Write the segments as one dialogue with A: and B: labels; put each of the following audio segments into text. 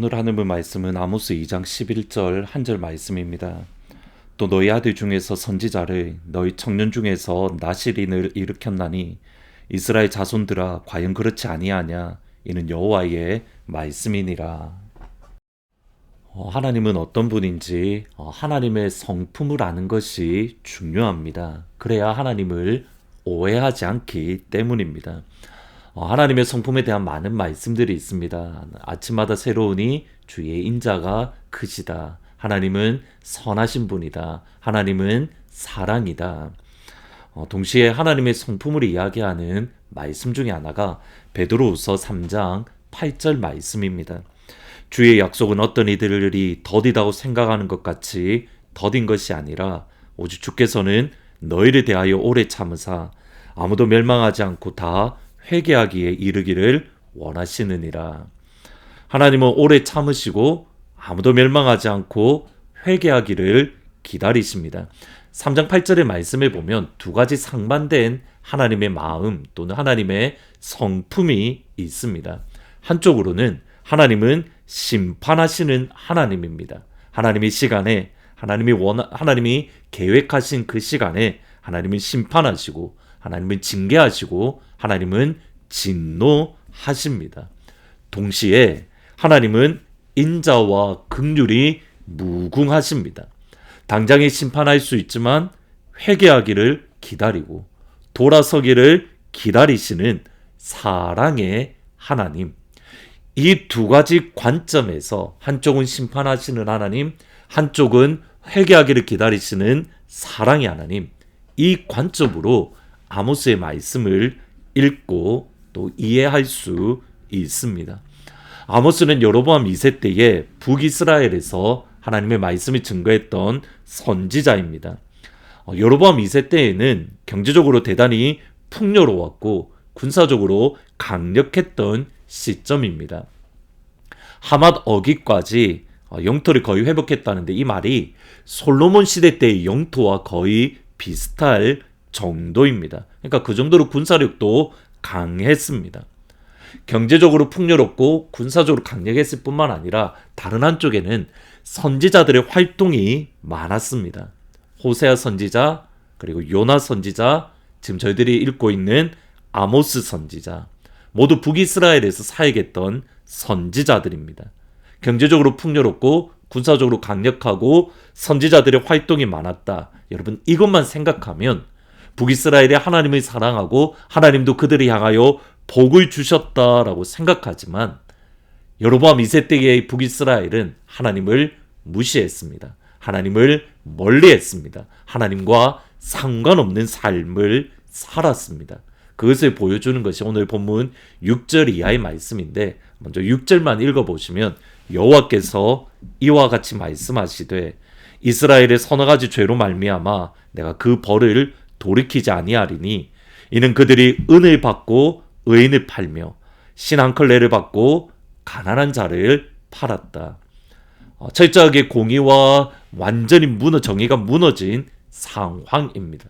A: 어, 오늘 하는 말씀은 아모스 2장 11절 한 절 말씀입니다. 또 너희 아들 중에서 선지자를 너희 청년 중에서 나시린을 일으켰나니 이스라엘 자손들아 과연 그렇지 아니하냐 이는 여호와의 말씀이니라. 어, 하나님은 어떤 분인지 어, 하나님의 성품을 아는 것이 중요합니다. 그래야 하나님을 오해하지 않기 때문입니다. 어, 하나님의 성품에 대한 많은 말씀들이 있습니다. 아침마다 새로우니 주의 인자가 크시다. 하나님은 선하신 분이다. 하나님은 사랑이다. 어, 동시에 하나님의 성품을 이야기하는 말씀 중에 하나가 베드로후서 3장 8절 말씀입니다. 주의 약속은 어떤 이들이 더디다고 생각하는 것 같이 더딘 것이 아니라 오직 주께서는 너희를 대하여 오래 참으사 아무도 멸망하지 않고 다 회개하기에 이르기를 원하시느니라. 하나님은 오래 참으시고 아무도 멸망하지 않고 회개하기를 기다리십니다. 3장 8절의 말씀에 보면 두 가지 상반된 하나님의 마음 또는 하나님의 성품이 있습니다. 한쪽으로는 하나님은 심판하시는 하나님입니다. 하나님의 시간에 하나님이 원 하나님이 계획하신 그 시간에 하나님은 심판하시고 하나님은 징계하시고 하나님은 진노하십니다. 동시에 하나님은 인자와 극률이 무궁하십니다. 당장에 심판할 수 있지만 회개하기를 기다리고 돌아서기를 기다리시는 사랑의 하나님. 이 두 가지 관점에서 한쪽은 심판하시는 하나님, 한쪽은 회개하기를 기다리시는 사랑의 하나님. 이 관점으로 아모스의 말씀을 읽고 또 이해할 수 있습니다. 아모스는 여로보암 2세 때에 북이스라엘에서 하나님의 말씀을 증거했던 선지자입니다. 어, 여로보암 2세 때에는 경제적으로 대단히 풍요로웠고 군사적으로 강력했던 시점입니다. 하맛 어기까지 어, 영토를 거의 회복했다는데 이 말이 솔로몬 시대 때의 영토와 거의 비슷할 정도입니다. 그러니까 그 정도로 군사력도 강했습니다. 경제적으로 풍요롭고 군사적으로 강력했을 뿐만 아니라 다른 한쪽에는 선지자들의 활동이 많았습니다. 호세아 선지자, 그리고 요나 선지자, 지금 저희들이 읽고 있는 아모스 선지자, 모두 북이스라엘에서 사역했던 선지자들입니다. 경제적으로 풍요롭고 군사적으로 강력하고 선지자들의 활동이 많았다. 여러분 이것만 생각하면 북이스라엘이 하나님을 사랑하고 하나님도 그들을 향하여 복을 주셨다라고 생각하지만 여로보암 2세 때의 북이스라엘은 하나님을 무시했습니다. 하나님을 멀리했습니다. 하나님과 상관없는 삶을 살았습니다. 그것을 보여주는 것이 오늘 본문 6절 이하의 말씀인데 먼저 6절만 읽어보시면 여호와께서 이와 같이 말씀하시되 이스라엘의 서너 가지 죄로 말미암아 내가 그 벌을 돌이키지 아니하리니 이는 그들이 은을 받고 의인을 팔며 신한 컬레를 받고 가난한 자를 팔았다. 어, 철저하게 공의와 완전히 무너 정의가 무너진 상황입니다.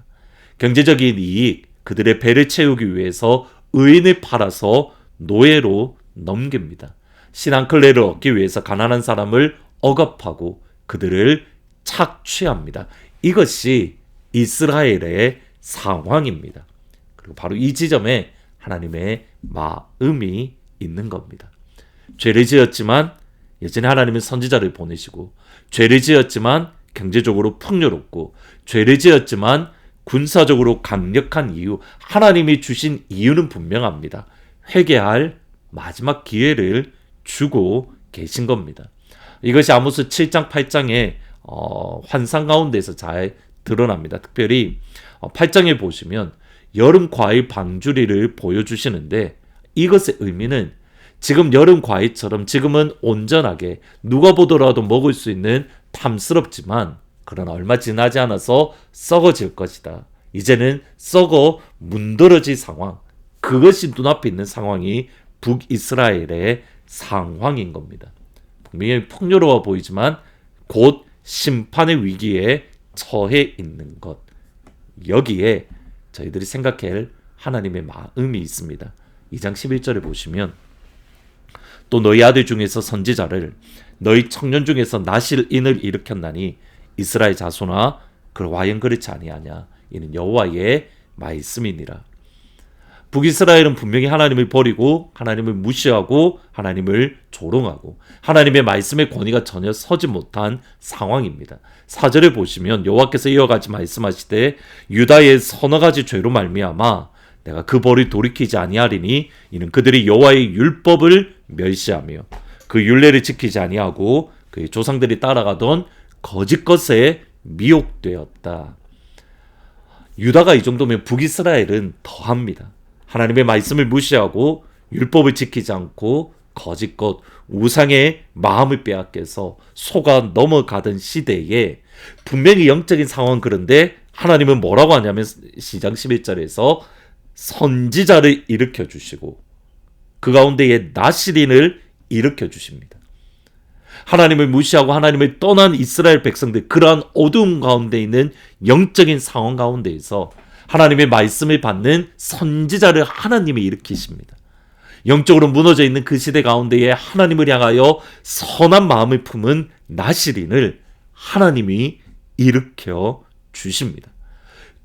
A: 경제적인 이익, 그들의 배를 채우기 위해서 의인을 팔아서 노예로 넘깁니다. 신앙클레를 얻기 위해서 가난한 사람을 억압하고 그들을 착취합니다. 이것이 이스라엘의 상황입니다. 그리고 바로 이 지점에 하나님의 마음이 있는 겁니다. 죄를 지었지만 예전에 하나님은 선지자를 보내시고 죄를 지었지만 경제적으로 풍요롭고 죄를 지었지만 군사적으로 강력한 이유 하나님이 주신 이유는 분명합니다. 회개할 마지막 기회를 주고 계신 겁니다. 이것이 아모스 7장 8장의 어, 환상 가운데서 잘 드러납니다. 특별히 8장에 어, 보시면 여름 과일 방주리를 보여주시는데 이것의 의미는 지금 여름 과일처럼 지금은 온전하게 누가 보더라도 먹을 수 있는 탐스럽지만 그러나 얼마 지나지 않아서 썩어질 것이다. 이제는 썩어 문드러질 상황. 그것이 눈앞에 있는 상황이 북이스라엘의 상황인 겁니다. 분명히 풍요로워 보이지만 곧 심판의 위기에 처해 있는 것. 여기에 저희들이 생각할 하나님의 마음이 있습니다. 2장 11절에 보시면 또 너희 아들 중에서 선지자를 너희 청년 중에서 나실 인을 일으켰나니 이스라엘 자손아 그 과연 그렇지 아니하냐 이는 여호와의 말씀이니라 북이스라엘은 분명히 하나님을 버리고 하나님을 무시하고 하나님을 조롱하고 하나님의 말씀의 권위가 전혀 서지 못한 상황입니다. 사절을 보시면 여호와께서 이어가지 말씀하시되 유다의 서너 가지 죄로 말미암아 내가 그 벌을 돌이키지 아니하리니 이는 그들이 여호와의 율법을 멸시하며 그 율례를 지키지 아니하고 그의 조상들이 따라가던 거짓 것에 미혹되었다. 유다가 이 정도면 북이스라엘은 더합니다. 하나님의 말씀을 무시하고 율법을 지키지 않고 거짓것 우상의 마음을 빼앗겨서 속아 넘어가던 시대에 분명히 영적인 상황 그런데 하나님은 뭐라고 하냐면 시장 11절에서 선지자를 일으켜 주시고 그 가운데에 나시린을 일으켜 주십니다. 하나님을 무시하고 하나님을 떠난 이스라엘 백성들 그러한 어두움 가운데 있는 영적인 상황 가운데에서 하나님의 말씀을 받는 선지자를 하나님이 일으키십니다. 영적으로 무너져 있는 그 시대 가운데에 하나님을 향하여 선한 마음을 품은 나시린을 하나님이 일으켜 주십니다.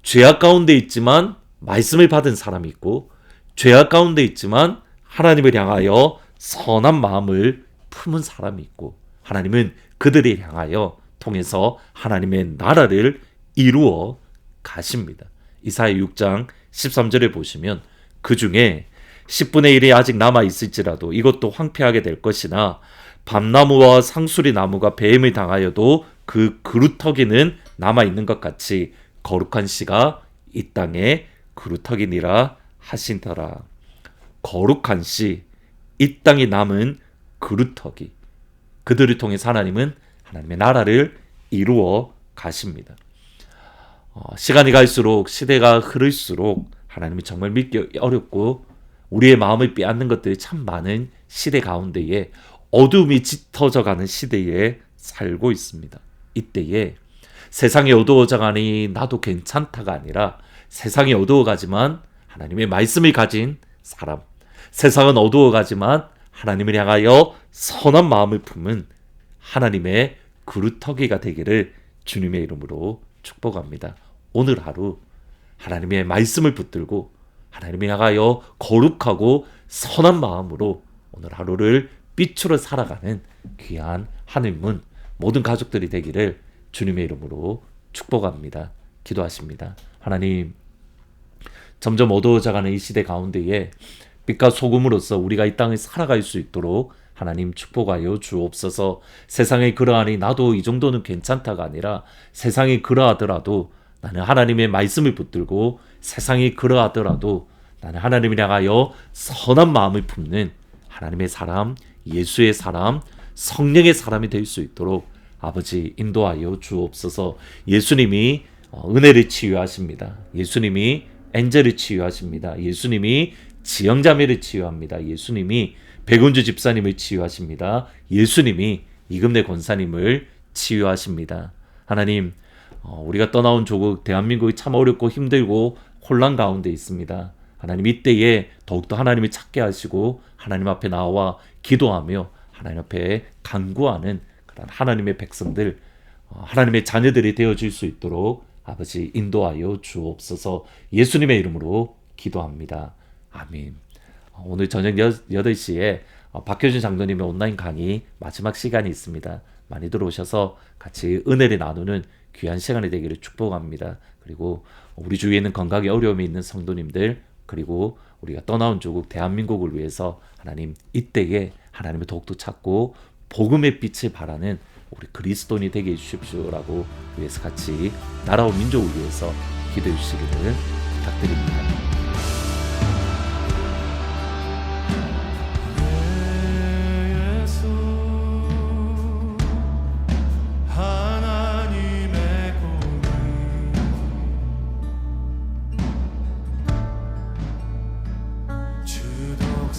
A: 죄악 가운데 있지만 말씀을 받은 사람이 있고 죄악 가운데 있지만 하나님을 향하여 선한 마음을 품은 사람이 있고 하나님은 그들을 향하여 통해서 하나님의 나라를 이루어 가십니다. 이사야 6장 13절에 보시면 그 중에 10분의 1이 아직 남아 있을지라도 이것도 황폐하게 될 것이나 밤나무와 상수리 나무가 배임을 당하여도 그 그루터기는 남아 있는 것 같이 거룩한 씨가 이 땅에 그루터기니라 하신더라. 거룩한 씨, 이 땅에 남은 그루터기. 그들을 통해 하나님은 하나님의 나라를 이루어 가십니다. 어, 시간이 갈수록 시대가 흐를수록 하나님이 정말 믿기 어렵고 우리의 마음을 빼앗는 것들이 참 많은 시대 가운데에 어둠이 짙어져 가는 시대에 살고 있습니다. 이때에 세상이 어두워져 가니 나도 괜찮다가 아니라 세상이 어두워 가지만 하나님의 말씀을 가진 사람. 세상은 어두워 가지만 하나님을 향하여 선한 마음을 품은 하나님의 그루터기가 되기를 주님의 이름으로 축복합니다. 오늘 하루 하나님의 말씀을 붙들고 하나님을 향하여 거룩하고 선한 마음으로 오늘 하루를 빛으로 살아가는 귀한 하늘문 모든 가족들이 되기를 주님의 이름으로 축복합니다. 기도하십니다. 하나님 점점 어두워져가는 이 시대 가운데에 빛과 소금으로서 우리가 이 땅에 살아갈 수 있도록 하나님 축복하여 주옵소서 세상에 그러하니 나도 이 정도는 괜찮다가 아니라 세상이 그러하더라도 나는 하나님의 말씀을 붙들고 세상이 그러하더라도 나는 하나님을 향하여 선한 마음을 품는 하나님의 사람, 예수의 사람, 성령의 사람이 될 수 있도록 아버지 인도하여 주옵소서. 예수님이 어, 은혜를 치유하십니다. 예수님이 엔젤을 치유하십니다. 예수님이 지영자매를 치유합니다. 예수님이 백운주 집사님을 치유하십니다. 예수님이 이금대 권사님을 치유하십니다. 하나님, 어, 우리가 떠나온 조국 대한민국이 참 어렵고 힘들고 혼란 가운데 있습니다. 하나님 이때에 더욱더 하나님을 찾게 하시고 하나님 앞에 나와 기도하며 하나님 앞에 간구하는 그런 하나님의 백성들, 어, 하나님의 자녀들이 되어질 수 있도록 아버지 인도하여 주옵소서 예수님의 이름으로 기도합니다. 아멘. 어, 오늘 저녁 8시에 어, 박효준 장로님의 온라인 강의 마지막 시간이 있습니다. 많이 들어오셔서 같이 은혜를 나누는 귀한 시간이 되기를 축복합니다. 그리고 우리 주위에 있는 건강에 어려움이 있는 성도님들 그리고 우리가 떠나온 조국 대한민국을 위해서 하나님 이때에 하나님을 더욱더 찾고 복음의 빛을 발하는 우리 그리스도인이 되게 해주십시오라고 위해서 같이 나라와 민족을 위해서 기도해 주시기를 부탁드립니다.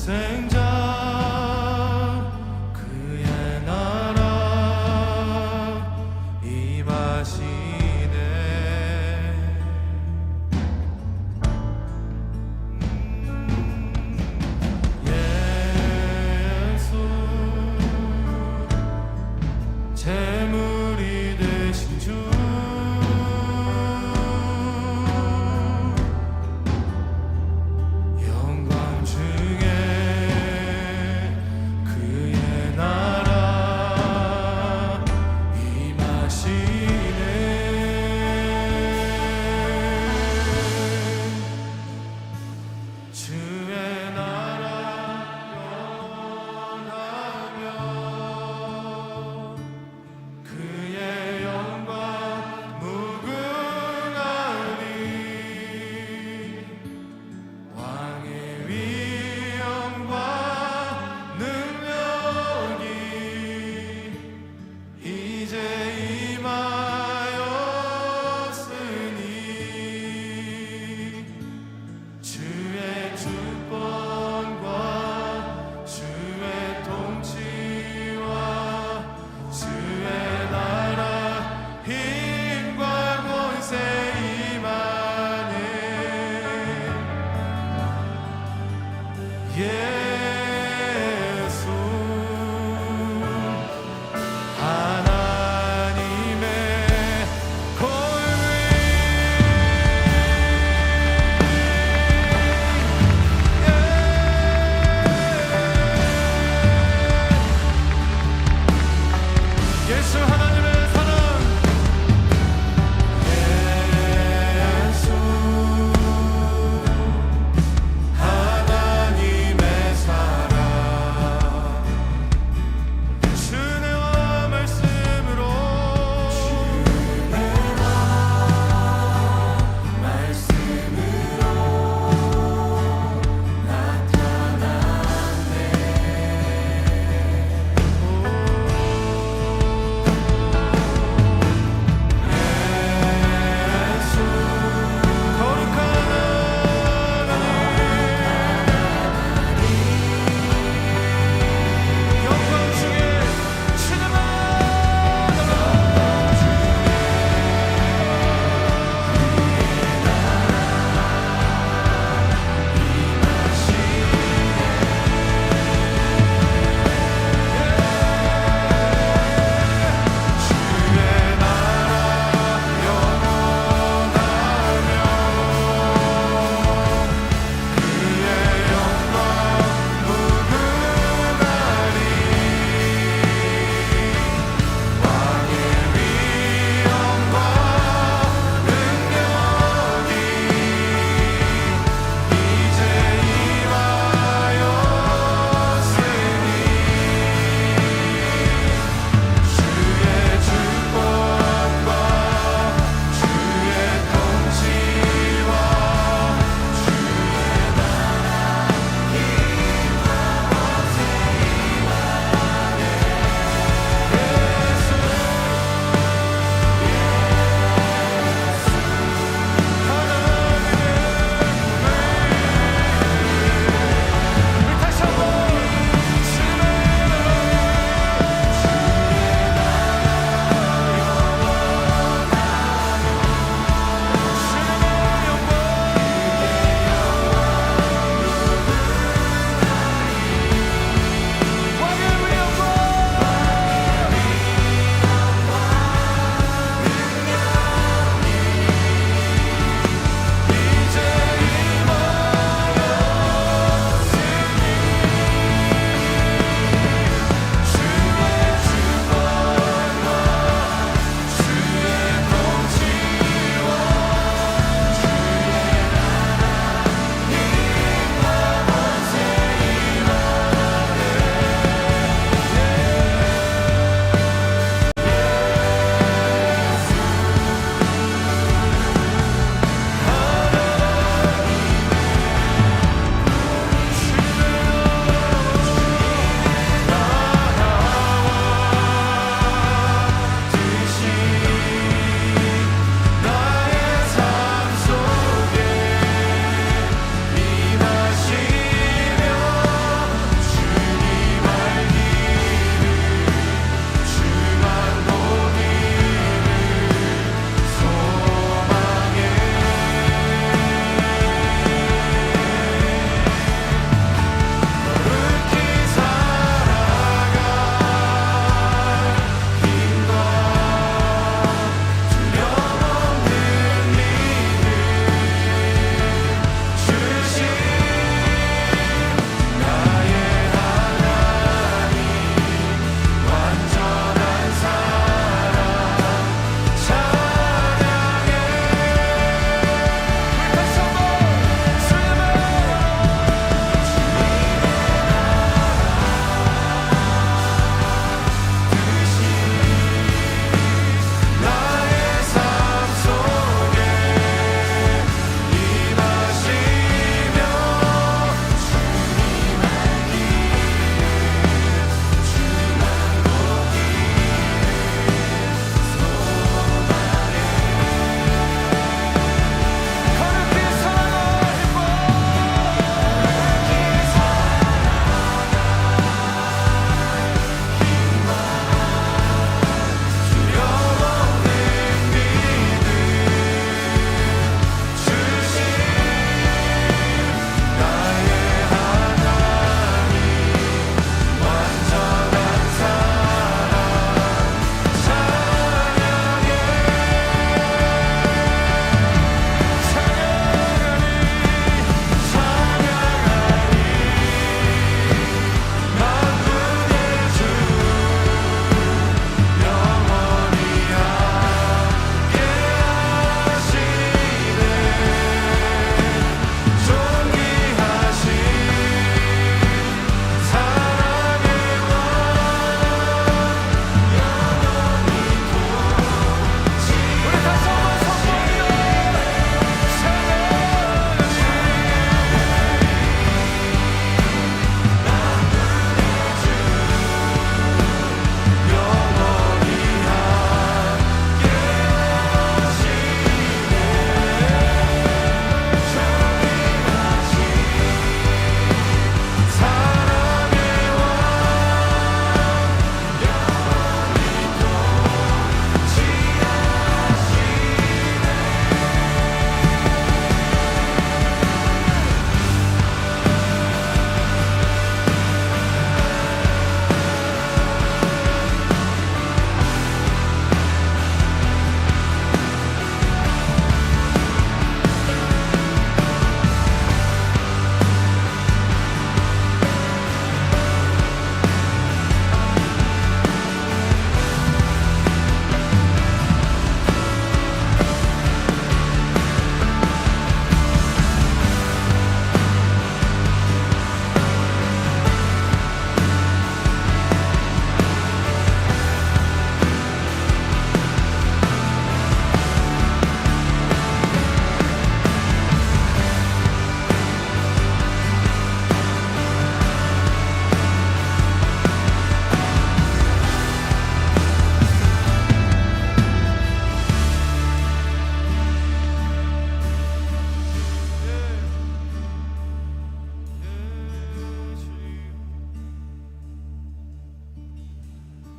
B: 주 예수 하나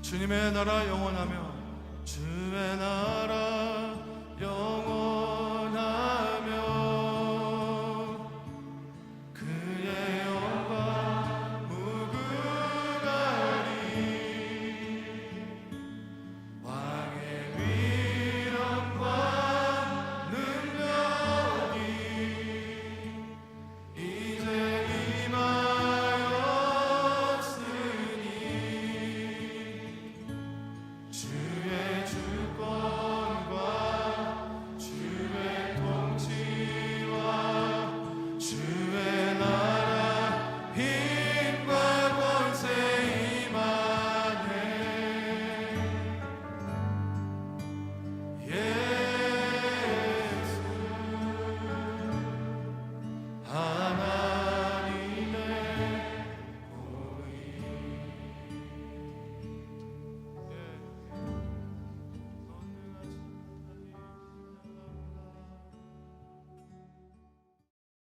B: 주님의 나라 영원하며 주의 나라